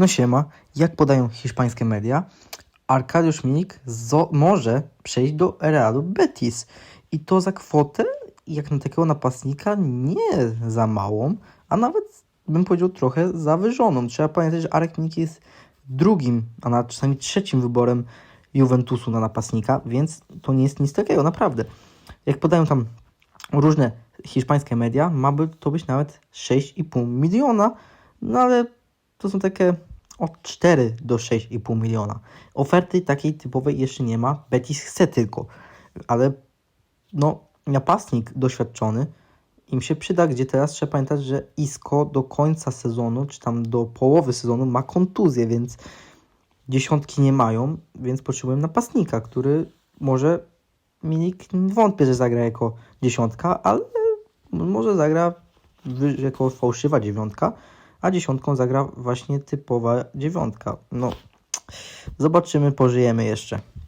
No siema, jak podają hiszpańskie media, Arkadiusz Milik może przejść do Realu Betis. I to za kwotę, jak na takiego napastnika, nie za małą, a nawet bym powiedział trochę zawyżoną. Trzeba pamiętać, że Arek Milik jest drugim, a nawet czasami trzecim wyborem Juventusu na napastnika, więc to nie jest nic takiego, naprawdę. Jak podają tam różne hiszpańskie media, ma to być nawet 6,5 miliona, no ale to są takie od 4 do 6,5 miliona. Oferty takiej typowej jeszcze nie ma, Betis chce tylko, ale no napastnik doświadczony im się przyda, gdzie teraz trzeba pamiętać, że Isco do końca sezonu, czy tam do połowy sezonu ma kontuzję, więc dziesiątki nie mają, więc potrzebują napastnika, który może Milik wątpię, że zagra jako dziesiątka, ale może zagra jako fałszywa dziewiątka, a dziesiątką zagra właśnie typowa dziewiątka. No, zobaczymy, pożyjemy jeszcze.